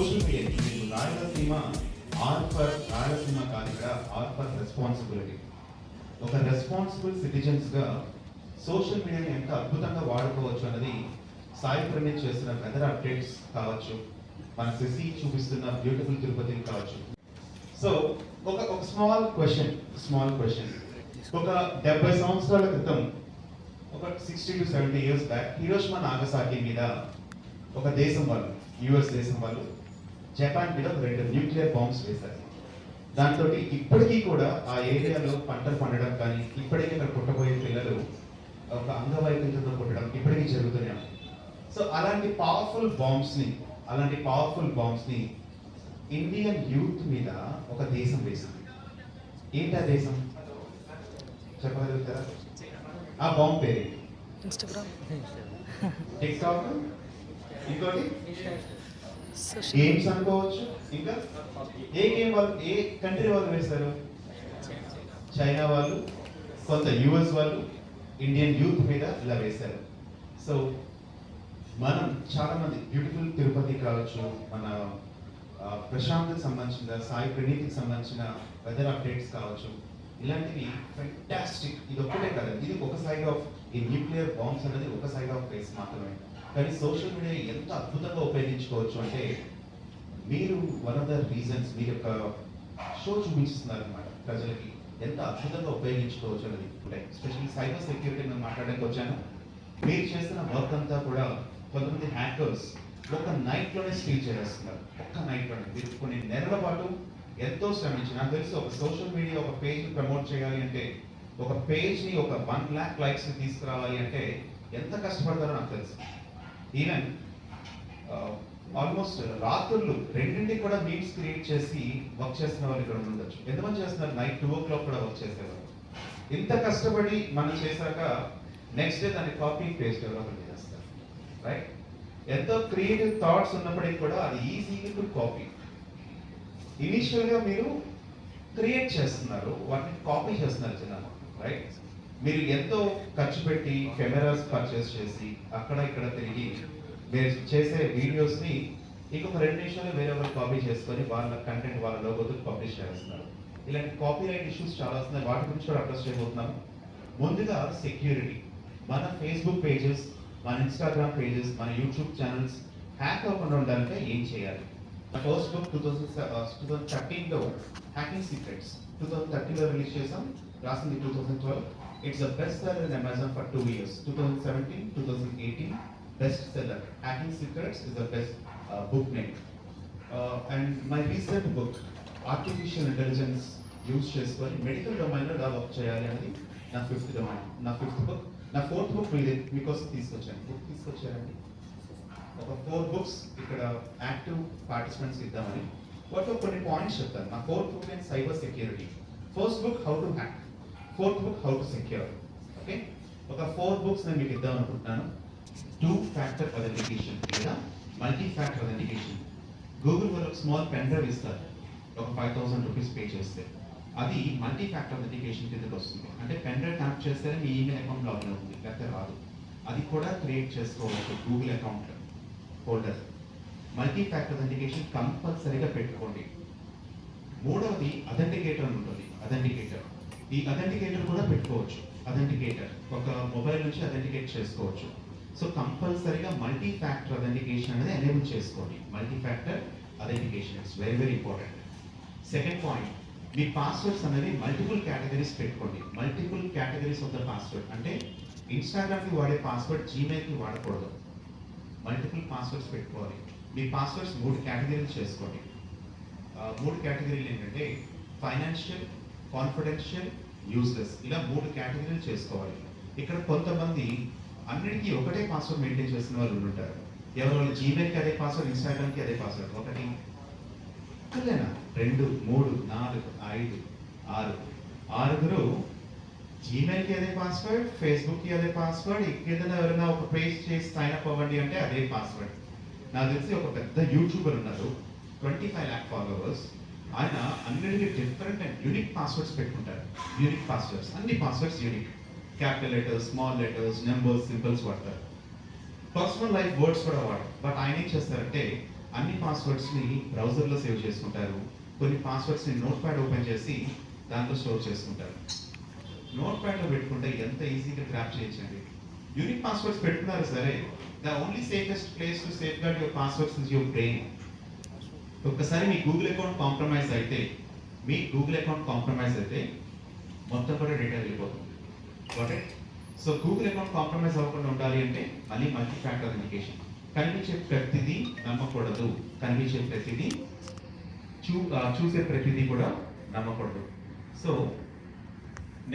Social media మీరు Rayalaseema are for Rayalaseema కాదు ఇక్కడ ఆర్ ఫర్ రెస్పాన్సిబిలిటీ ఒక రెస్పాన్సిబుల్ సిటిజన్స్గా సోషల్ మీడియాని ఎంత అద్భుతంగా వాడుకోవచ్చు అన్నది సాయి ప్రణీత్ చేస్తున్న వెదర్ అప్డేట్స్ కావచ్చు మన శశి చూపిస్తున్న బ్యూటిఫుల్ తిరుపతిని కావచ్చు. సో ఒక ఒక స్మాల్ క్వశ్చన్ స్మాల్ క్వశ్చన్ ఒక డెబ్బై సంవత్సరాల క్రితం ఒక sixty two seventy years back Hiroshima Nagasaki మీద ఒక దేశం వాళ్ళు యుఎస్ దేశం వాళ్ళు జపాన్ మీద రెండు న్యూక్లియర్ బాంబ్స్ వేశారు. దాంతో ఇప్పటికీ కూడా ఆ ఏరియాలో పంటలు పండడం కానీ ఇప్పటికీ అక్కడ పుట్టబోయే పిల్లలు ఒక అంగవైకల్యంతో పుట్టడం ఇప్పటికీ జరుగుతూనే ఉంది. సో అలాంటి పవర్ఫుల్ బాంబ్స్ని అలాంటి పవర్ఫుల్ బాంబ్స్ని ఇండియన్ యూత్ మీద ఒక దేశం వేసింది. ఏంటి ఆ దేశం? చెప్పగలుగుతారా? ఆ బాంబ్ పేరు ఇన్స్టాగ్రామ్. Tik tok? ఇంకోటి? గేమ్స్ అనుకోవచ్చు ఇంకా? ఏ గేమ్ వాళ్ళు ఏ కంట్రీ వాళ్ళు వేశారు చైనా వాళ్ళు కొంత యుఎస్ వాళ్ళు ఇండియన్ యూత్ మీద ఇలా వేశారు. సో మనం చాలా మంది బ్యూటిఫుల్ తిరుపతి కావచ్చు మన ప్రశాంత్కి సంబంధించిన సాయి ప్రణీతికి సంబంధించిన వెదర్ అప్డేట్స్ కావచ్చు ఇలాంటివి ఫెంటాస్టిక్ ఇది ఒక్కటే కదా ఇది ఒక సైడ్ ఆఫ్ ఈ న్యూక్లియర్ బాంబ్స్ అనేది ఒక సైడ్ ఆఫ్ ఫేస్ మాత్రమే. కానీ సోషల్ మీడియా ఎంత అద్భుతంగా ఉపయోగించుకోవచ్చు అంటే మీరు వన్ ఆఫ్ ద రీజన్స్ మీ యొక్క షో చూపించిస్తున్నారు అనమాట ప్రజలకి ఎంత అద్భుతంగా ఉపయోగించుకోవచ్చు అనేది ఎస్పెషల్లీ సైబర్ సెక్యూరిటీ నేను మాట్లాడడానికి వచ్చాను. మీరు చేస్తున్న వర్క్ అంతా కూడా కొంతమంది హ్యాకర్స్ ఒక నైట్లోనే స్టీల్ చేసేస్తున్నారు. ఒక్క నైట్లోనే మీరు కొన్ని నెలల పాటు ఎంతో శ్రమించి నాకు తెలిసి ఒక సోషల్ మీడియా ఒక పేజ్ ప్రమోట్ చేయాలి అంటే ఒక పేజ్ని ఒక వన్ ల్యాక్ లైక్స్ని తీసుకురావాలి అంటే ఎంత కష్టపడతారో నాకు తెలుసు. ఈవెన్ ఆల్మోస్ట్ uh, రాత్రులు రెండింటికి కూడా మీట్స్ క్రియేట్ చేసి వర్క్ చేస్తున్న వాళ్ళు ఇక్కడ ఉండొచ్చు. ఎంతమంది చేస్తున్నారు? నైట్ టూ ఓ క్లాక్ కూడా వర్క్ చేసేవారు ఇంత కష్టపడి మనం చేశాక నెక్స్ట్ డే దాన్ని కాపీ పేస్ట్ డెవలప్మెంట్ చేస్తారు. రైట్ ఎంతో క్రియేటివ్ థాట్స్ ఉన్నప్పటికీ కూడా అది ఈజీగా టు కాపీ ఇనీషియల్గా మీరు క్రియేట్ చేస్తున్నారు వాటిని కాపీ చేస్తున్నారు చిన్న రైట్ మీరు ఎంతో ఖర్చు పెట్టి కెమెరాస్ పర్చేస్ చేసి అక్కడ ఇక్కడ తిరిగి మీరు చేసే వీడియోస్ని ఇంకొక రెండు నిమిషాలు వేరే వాళ్ళు కాపీ చేసుకొని వాళ్ళ కంటెంట్ వాళ్ళ లోగోతో పబ్లిష్ చేస్తున్నారు. ఇలాంటి కాపీ రైట్ ఇష్యూస్ చాలా వస్తున్నాయి. వాటి గురించి కూడా అడ్రస్ చేయబోతున్నాము ముందుగా సెక్యూరిటీ మన ఫేస్బుక్ పేజెస్ మన ఇన్స్టాగ్రామ్ పేజెస్ మన యూట్యూబ్ ఛానల్స్ హ్యాక్ అవ్వకుండా ఉండాలంటే ఏం చేయాలి? నా first book two thousand two thousand థర్టీన్లో hacking secrets two thousand థర్టీన్లో రిలీజ్ చేసాం. రాసింది two thousand twelve it's the best seller in Amazon for two years two thousand seventeen two thousand eighteen best seller hacking secrets is the best book name and my recent book artificial intelligence use చేసుకొని medical డొమైన్లో ఎలా work చేయాలి అనేది నా fifth domain నా fifth book నా fourth book మీది మీకోసం తీసుకొచ్చాను. బుక్ తీసుకొచ్చారండి. ఒక ఫోర్ బుక్స్ ఇక్కడ యాక్టివ్ పార్టిసిపెంట్స్ ఇద్దామని. వాటిలో కొన్ని పాయింట్స్ చెప్తాను. నా ఫోర్త్ బుక్ నేను cyber security first book how to hack fourth book how to secure okay ఒక ఫోర్ బుక్స్ నేను మీకు ఇద్దాం అనుకుంటున్నాను. టూ ఫ్యాక్టర్ అథెంటికేషన్ లేదా మల్టీ ఫ్యాక్టర్ అథెంటికేషన్ గూగుల్ వాళ్ళు స్మాల్ పెన్ డ్రైవ్ ఇస్తారు. ఒక ఫైవ్ థౌసండ్ రూపీస్ పే చేస్తే. అది మల్టీ ఫ్యాక్టర్ అథెంటికేషన్ కిందకి వస్తుంది. అంటే పెన్ డ్రైవ్ కనెక్ట్ చేస్తేనే మీ ఈమెయిల్ అకౌంట్ లాగిన్ అవుతుంది. లేకపోతే రాదు. అది కూడా క్రియేట్ చేసుకోవచ్చు Google account holder multi factor authentication కంపల్సరీగా పెట్టుకోండి. మూడవది అథెంటికేటర్ అని ఉంటుంది. అథెంటికేటర్ ఈ అథెంటికేటర్ కూడా పెట్టుకోవచ్చు. అథెంటికేటర్ ఒక మొబైల్ నుంచి అథెంటికేట్ చేసుకోవచ్చు. సో కంపల్సరీగా మల్టీ ఫ్యాక్టర్ అథెంటికేషన్ అనేది ఎనేబుల్ చేసుకోండి. Multi factor authentication it's very very important second point me passwords అనేది మల్టిపుల్ కేటగిరీస్ పెట్టుకోండి. Multiple categories of the password అంటే ఇన్స్టాగ్రామ్కి వాడే పాస్వర్డ్ జీమెయిల్కి వాడకూడదు. మల్టిపుల్ పాస్వర్డ్స్ పెట్టుకోవాలి. మీ పాస్వర్డ్స్ మూడు కేటగిరీలు చేసుకోండి. Uh, మూడు కేటగిరీలు ఏంటంటే ఫైనాన్షియల్ కాన్ఫిడెన్షియల్ యూజ్లెస్ ఇలా మూడు కేటగిరీలు చేసుకోవాలి. ఇక్కడ కొంతమంది అన్నిటికీ ఒకటే పాస్వర్డ్ మెయింటైన్ చేస్తున్న వాళ్ళు ఉంటారు. ఎవరు వాళ్ళు జీమెయిల్కి అదే పాస్వర్డ్ ఇన్స్టాగ్రామ్కి అదే పాస్వర్డ్ ఒకటి. ఒక్కలేనా రెండు మూడు నాలుగు ఐదు ఆరు. ఆరుగురు జీమెయిల్కి అదే పాస్వర్డ్ ఫేస్బుక్కి అదే పాస్వర్డ్ ఇంకేదైనా ఎవరైనా ఒక పేజ్ చేసి సైన్ అప్ అవ్వండి అంటే అదే పాస్వర్డ్ నాకు తెలిసి ఒక పెద్ద యూట్యూబర్ ఉన్నారు. ట్వంటీ ఫైవ్ ల్యాక్ ఫాలోవర్స్ ఆయన అన్నిటికీ డిఫరెంట్ అండ్ యూనిక్ పాస్వర్డ్స్ పెట్టుకుంటారు. యూనిక్ పాస్వర్డ్స్ అన్ని passwords unique capital letters small letters numbers symbols వాడతారు. పర్సనల్ లైఫ్ వర్డ్స్ కూడా వాడరు బట్ ఆయన ఏం చేస్తారంటే అన్ని పాస్వర్డ్స్ని బ్రౌజర్లో సేవ్ చేసుకుంటారు. కొన్ని పాస్వర్డ్స్ని నోట్ ప్యాడ్ ఓపెన్ చేసి దాంట్లో స్టోర్ చేసుకుంటారు. నోట్ ప్యాడ్లో పెట్టుకుంటే ఎంత ఈజీగా గ్రాప్ చేయించండి యూనిక్ పాస్వర్డ్స్ పెట్టుకున్నారు సరే. The only safest place to safeguard your passwords is your brain ఒక్కసారి మీ గూగుల్ అకౌంట్ కాంప్రమైజ్ అయితే మీ గూగుల్ అకౌంట్ కాంప్రమైజ్ అయితే మొత్తం కూడా డేటా వెళ్ళిపోతుంది. Okay so Google account compromise అవ్వకుండా ఉండాలి అంటే మళ్ళీ మల్టీ ఫ్యాక్టర్ అథెంటికేషన్ కనిపించే ప్రతిదీ నమ్మకూడదు. కనిపించే ప్రతిదీ చూ చూసే ప్రతిదీ కూడా నమ్మకూడదు. So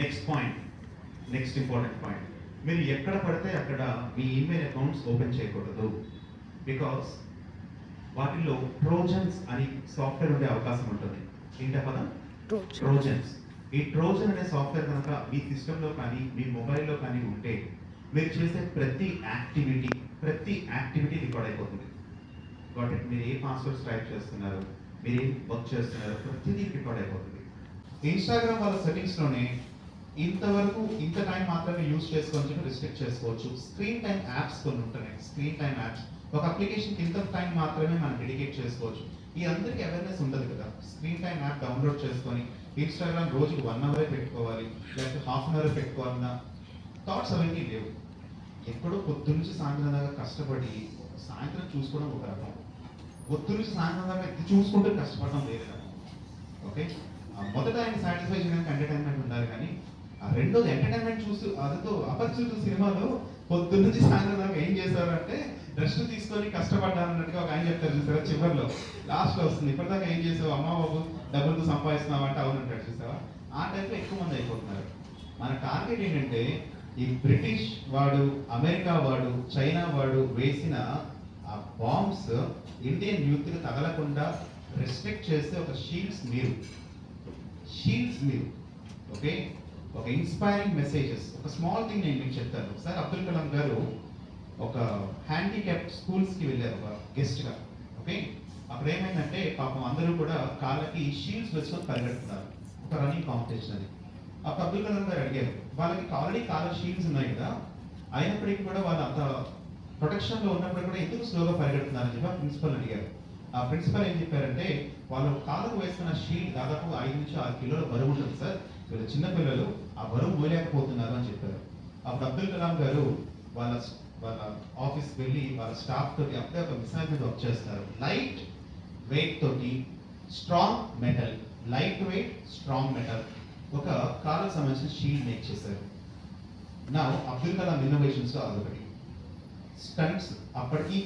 next point next important point మీరు ఎక్కడ పడితే అక్కడ మీ ఈమెయిల్ అకౌంట్స్ ఓపెన్ చేయకూడదు. బికాస్ వాటిల్లో ట్రోజన్స్ అని సాఫ్ట్వేర్ ఉండే అవకాశం ఉంటుంది. ఏంటా పదం? రోజు ట్రోజన్స్. ఈ ట్రోజన్ అనే సాఫ్ట్వేర్ కనుక మీ సిస్టంలో కానీ మీ మొబైల్లో కానీ ఉంటే మీరు చేసే ప్రతి యాక్టివిటీ ప్రతి యాక్టివిటీ రికార్డ్ అయిపోతుంది. కాబట్టి మీరు ఏ పాస్వర్డ్స్ టైప్ చేస్తున్నారు మీరు ఏం వర్క్ చేస్తున్నారు ప్రతిదీ రికార్డ్ అయిపోతుంది. ఇన్స్టాగ్రామ్ వాళ్ళ సెట్టింగ్స్లోనే ఇంతవరకు ఇంత టైం మాత్రమే యూజ్ చేసుకోవచ్చు రిస్ట్రిక్ట్ చేసుకోవచ్చు. స్క్రీన్ టైం యాప్స్ కొన్ని ఉంటున్నాయి. స్క్రీన్ టైం యాప్స్ ఒక అప్లికేషన్ ఇంత టైం మాత్రమే మనం డెడికేట్ చేసుకోవచ్చు. ఈ అందరికీ అవేర్నెస్ ఉండదు కదా. స్క్రీన్ టైం యాప్ డౌన్లోడ్ చేసుకొని ఇన్స్టాగ్రామ్ రోజుకి వన్ అవర్ పెట్టుకోవాలి లేకపోతే హాఫ్ అన్ అవర్ పెట్టుకోవాలన్నా థాట్స్ అవన్నీ లేవు. ఎక్కడో పొద్దు నుంచి సాయంత్రం దాకా కష్టపడి సాయంత్రం చూసుకోవడం ఒక రకం. పొద్దు నుంచి సాయంత్రం దాకా ఇది చూసుకుంటూ కష్టపడడం వేరే రకం. ఓకే మొదట ఆయన సాటిస్ఫై చేయడానికి ఎంటర్టైన్మెంట్ ఉండాలి కానీ ఆ రెండోది ఎంటర్టైన్మెంట్ చూస్తూ అదితో అపరిచిత సినిమాలో పొద్దు నుంచి సాయంత్రం దాకా ఏం చేశారంటే రెస్ట్ తీసుకొని కష్టపడ్డాను అన్నట్టుగా ఒక ఆయన చెప్తారు చూసారా చివరిలో. లాస్ట్లో వస్తుంది. ఇప్పటిదాకా ఏం చేసావు? అమ్మ బాబు డబ్బులు సంపాదిస్తున్నావు అంటే అవును అంటాడు చూసావా? ఆ టైంలో ఎక్కువ మంది అయిపోతున్నారు. మన టార్గెట్ ఏంటంటే ఈ బ్రిటిష్ వాడు అమెరికా వాడు చైనా వాడు వేసిన ఆ బాంబ్స్ ఇండియన్ యూత్కి తగలకుండా రెస్ట్రిక్ట్ చేస్తే ఒక షీల్డ్స్ మీరు. షీల్డ్స్ మీరు. ఓకే? ఒక ఇన్స్పైరింగ్ మెసేజెస్ ఒక స్మాల్ థింగ్ నేను మీకు చెప్తాను. ఒకసారి అబ్దుల్ కలాం గారు ఒక హ్యాండిక్యాప్ స్కూల్స్కి వెళ్ళారు ఒక గెస్ట్గా ఓకే అప్పుడు ఏమైందంటే పాపం అందరూ కూడా కాళ్ళకి షీల్డ్స్ వేసుకొని పరిగెడుతున్నారు. ఒక రన్నింగ్ కాంపిటీషన్ అది. అప్పుడు అబ్దుల్ కలాం గారు అడిగారు వాళ్ళకి ఆల్రెడీ కాళ్ళ షీల్డ్స్ ఉన్నాయి కదా? అయినప్పటికీ కూడా వాళ్ళు అంత ప్రొటెక్షన్లో ఉన్నప్పుడు కూడా ఎందుకు స్లోగా పరిగెడుతున్నారని చెప్పి ఆ ప్రిన్సిపల్ అడిగారు. ఆ ప్రిన్సిపల్ ఏం చెప్పారంటే వాళ్ళు కాళ్ళకు వేస్తున్న షీల్డ్ దాదాపు ఐదు నుంచి ఆరు కిలోల బరువు ఉంటుంది సార్. వీళ్ళు చిన్నపిల్లలు ఆ బరువు పోలేకపోతున్నారు అని చెప్పారు. అప్పుడు అబ్దుల్ కలాం గారు వాళ్ళ వాళ్ళ ఆఫీస్కి వెళ్ళి వాళ్ళ స్టాఫ్ తోటి అప్పుడే ఒక మిసైల్ మీద వర్క్ చేస్తారు. లైట్ వెయిట్ తోటి strong metal light weight strong metal ఒక కాలకు సంబంధించిన షీల్డ్ మేక్ చేశారు. నా అబ్దుల్ కలాం ఇన్నోవేషన్స్ అదొకటి. స్టంట్స్ అప్పటికి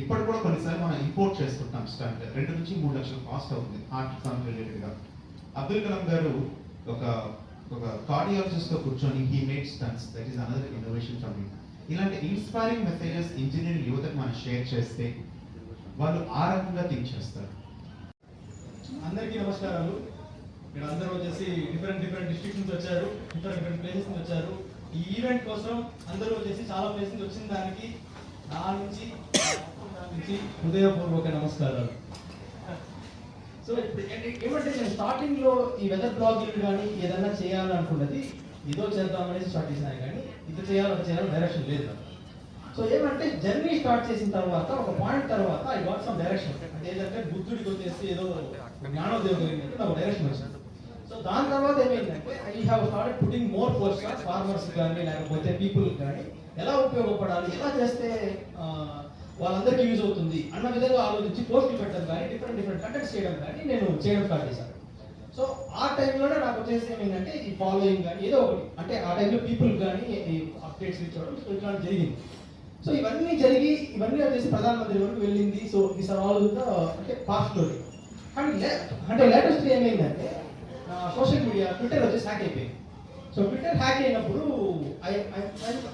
ఇప్పటి కూడా కొన్నిసార్లు మనం ఇంపోర్ట్ చేసుకుంటాం స్టంట్. రెండు నుంచి మూడు లక్షల కాస్ట్ అవుతుంది హార్ట్ ఫామ్ రిలేటెడ్ అబ్దుల్ కలాం గారు ఒక ఒక కార్డియాలజిస్ట్తో కూర్చొని he made stents that is another innovation from ఇలాంటి ఇన్స్పైరింగ్ మెసేజెస్ ఇంజనీరింగ్ యువతకు మనం షేర్ చేస్తే వాళ్ళు ఆ రకంగా థింక్ చేస్తారు. అందరికీ నమస్కారాలు. ఇక్కడ అందరూ వచ్చేసి డిఫరెంట్ డిఫరెంట్ డిస్ట్రిక్ట్ నుంచి వచ్చారు డిఫరెంట్ డిఫరెంట్ ప్లేసెస్ నుంచి వచ్చారు. ఈ ఈవెంట్ కోసం అందరూ వచ్చేసి చాలా ప్లేస్ నుంచి వచ్చిన దానికి నా నుంచి నుంచి హృదయపూర్వక నమస్కారాలు. సో ఏమంటే నేను స్టార్టింగ్లో ఈ వెదర్ బ్లాగింగ్ కానీ ఏదైనా చేయాలనుకున్నది ఇదో చేద్దామనేసి స్టార్ట్ చేసినా కానీ ఇది చేయాలని చేయాలని డైరెక్షన్ లేదు సో ఏమంటే జర్నీ స్టార్ట్ చేసిన తర్వాత ఒక పాయింట్ తర్వాత ఐ వాట్ సమ్ డైరెక్షన్ అంటే ఏంటంటే బుద్ధుడికి వచ్చేసి ఏదో జ్ఞానోదయం కలిగినట్టు నాకు డైరెక్షన్ వచ్చింది. సో దాని తర్వాత ఏమైందంటే I have start putting more post farmers కానీ లేకపోతే పీపుల్ కానీ ఎలా ఉపయోగపడాలి ఎలా చేస్తే వాళ్ళందరికీ యూజ్ అవుతుంది అన్న విధంగా ఆలోచించి పోస్టులు పెట్టడం కానీ డిఫరెంట్ డిఫరెంట్ కంటెంట్స్ చేయడం కానీ నేను చేయడం స్టార్ట్ చేశాను. సో ఆ టైంలోనే నాకు వచ్చేసి ఏమైందంటే ఈ ఫాలోయింగ్ కానీ ఏదో ఒకటి. అంటే ఆ టైంలో పీపుల్ కానీ అప్డేట్స్ ఇచ్చడం సో ఇట్లాంటి జరిగింది. సో ఇవన్నీ జరిగి ఇవన్నీ వచ్చేసి ప్రధానమంత్రి వరకు వెళ్ళింది. సో దిస్ ఆర్ ఆల్ అంటే పాస్ట్ స్టోరీ కానీ అంటే లేటెస్ట్ ఏమైందంటే సోషల్ మీడియా ట్విట్టర్ వచ్చేసి హ్యాక్ అయిపోయింది. సో ట్విట్టర్ హ్యాక్ అయినప్పుడు I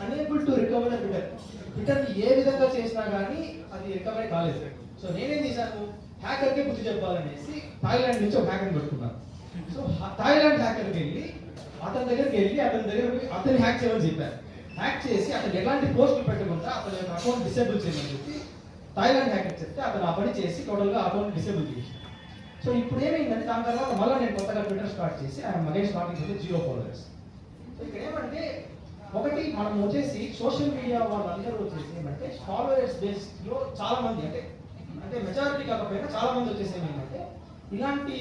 unable to recover Twitter Twitter ఏ విధంగా చేసినా కానీ అది రికవరీ కాలేదు. సో నేనేం చేశాను? హ్యాకర్కే బుద్ధి చెప్పాలనేసి థాయిలాండ్ నుంచి ఒక హ్యాకర్ని పెట్టుకున్నాను సో థాయిలాండ్ హ్యాకర్కి వెళ్ళి అతని దగ్గరికి వెళ్ళి అతని దగ్గర అతని హ్యాక్ చేయమని చెప్పారు. హ్యాక్ చేసి అతను ఎలాంటి పోస్టులు పెట్టకుండా అతని యొక్క అకౌంట్ డిసేబుల్ చేయమని చెప్పి థాయిలాండ్ హ్యాకర్ చెప్తే అతను ఆ పని చేసి టోటల్గా అకౌంట్ డిసేబుల్ చేసి సో ఇప్పుడు ఏమైందంటే దాని తర్వాత మళ్ళీ నేను కొత్తగా ట్విట్టర్ స్టార్ట్ చేసి ఆయన Magesh starting with zero followers ఇక్కడ ఏమంటే ఒకటి మనం వచ్చేసి సోషల్ మీడియా వాళ్ళందరూ వచ్చేసి ఏమంటే ఫాలోవర్స్ బేస్లో చాలా మంది అంటే అంటే మెజారిటీ కాకపోయినా చాలా మంది వచ్చేసి ఏమంటే ఇలాంటి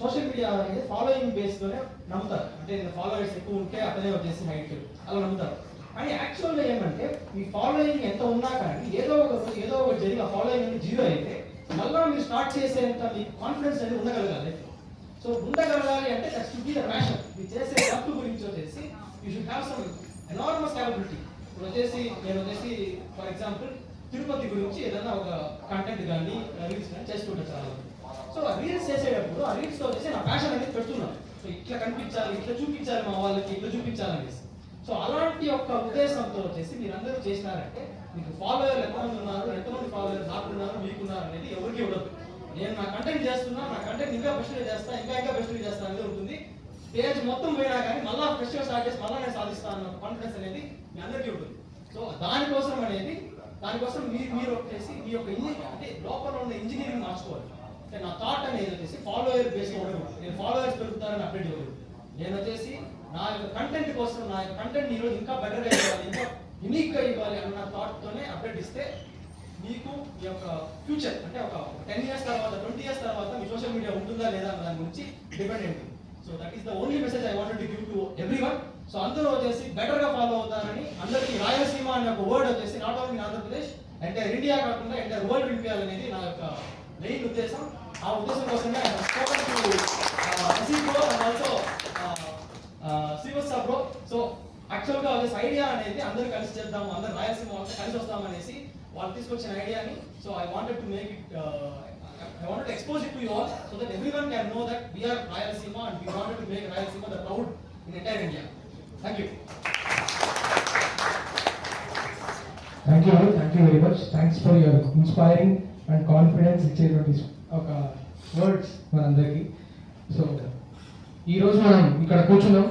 సోషల్ మీడియా అనేది ఫాలోయింగ్ బేస్లోనే నమ్ముతారు. అంటే ఫాలోవర్స్ ఎక్కువ ఉంటే అతనే వచ్చేసి హైట్ అలా నమ్ముతారు. కానీ యాక్చువల్గా ఏమంటే మీ ఫాలోయింగ్ ఎంత ఉన్నా కానీ ఏదో ఒక రోజు ఏదో ఒక జరిగి ఆ ఫాలోయింగ్ అనేది జీరో అయితే మళ్ళీ మీరు స్టార్ట్ చేసేంత మీ కాన్ఫిడెన్స్ అనేది ఉండగలగాలి. సో ఉండగలగాలి అంటే that should be the passion మీరు చేసే తప్పు గురించి వచ్చేసి you should have some enormous capability ఇప్పుడు వచ్చేసి నేను వచ్చేసి ఫర్ ఎగ్జాంపుల్ తిరుపతి గురించి ఏదైనా ఒక కంటెంట్ కానీ రీల్స్ కానీ చేస్తుంటాను చాలా సో ఆ రీల్స్ చేసేటప్పుడు ఆ రీల్స్లో వచ్చేసి నా ప్యాషన్ అనేది పెడుతున్నాను సో ఇట్లా కనిపించాలి ఇట్లా చూపించాలి మా వాళ్ళకి ఇట్లా చూపించాలనేసి సో అలాంటి ఒక ఉద్దేశంతో వచ్చేసి మీరందరూ చేసినారంటే మీకు ఫాలోయర్లు ఎంతమంది ఉన్నారు ఎంతమంది ఫాలోయర్స్ నాకున్నారు మీకున్నారు అనేది ఎవరికి ఉండదు నేను నా కంటెంట్ చేస్తున్నా నా కంటెంట్ ఇంకా బెస్ట్గా చేస్తా ఇంకా ఇంకా బెస్ట్గా చేస్తా అనేది ఉంటుంది. పేజ్ మొత్తం పోయినా కానీ మళ్ళా ఫ్రెష్గా స్టార్ట్ చేసి మళ్ళా నేను సాధిస్తాను అన్న కాన్ఫిడెన్స్ అనేది మీ అందరికీ ఉంటుంది. సో దానికోసం అనేది దానికోసం మీరు మీరు వచ్చేసి మీ యొక్క ఇంజనీరింగ్ అంటే లోపల ఉన్న ఇంజనీరింగ్ మార్చుకోవాలి. అంటే నా థాట్ అనేది వచ్చేసి ఫాలోయర్ బేస్లో నేను ఫాలోయర్స్ పెరుగుతారని అప్డేట్ ఇవ్వకూడదు నేను వచ్చేసి నా యొక్క కంటెంట్ కోసం నా యొక్క కంటెంట్ ఈరోజు ఇంకా బెటర్గా ఇవ్వాలి ఇంకా యూనిక్గా ఇవ్వాలి అన్న థాట్తోనే అప్డేట్ ఇస్తే మీకు ఈ యొక్క ఫ్యూచర్ అంటే ఒక టెన్ ఇయర్స్ తర్వాత ట్వంటీ ఇయర్స్ తర్వాత మీ సోషల్ మీడియా ఉంటుందా లేదా అన్న దాని గురించి డిపెండ్ అయింది. So that is the only message I wanted to give to everyone so అందరూ వచ్చేసి బెటర్గా ఫాలో అవుతారని అందరికీ రాయలసీమ అనే ఒక వర్డ్ వచ్చేసి not only Andhra Pradesh entire India కాకుండా ఎంటైర్ వరల్డ్ అనేది నా యొక్క మెయిన్ ఉద్దేశం. ఆ ఉద్దేశం కోసమే spoken to bro and also Srivatsa bro so యాక్చువల్గా వచ్చేసి ఐడియా అనేది అందరూ కలిసి చేద్దాము అందరు రాయలసీమ కలిసి వస్తాం అనేసి వాళ్ళు తీసుకొచ్చిన ఐడియాని so I wanted to make it I wanted to expose it to you all so that everyone can know that we are Rayalaseema and we wanted to make Rayalaseema the proud in entire India. Thank you. Thank you thank you very much thanks for your inspiring and confidence ఇచ్చేటువంటి ఒక words మనందరికీ so ఈరోజు మనం ఇక్కడ కూర్చున్నాం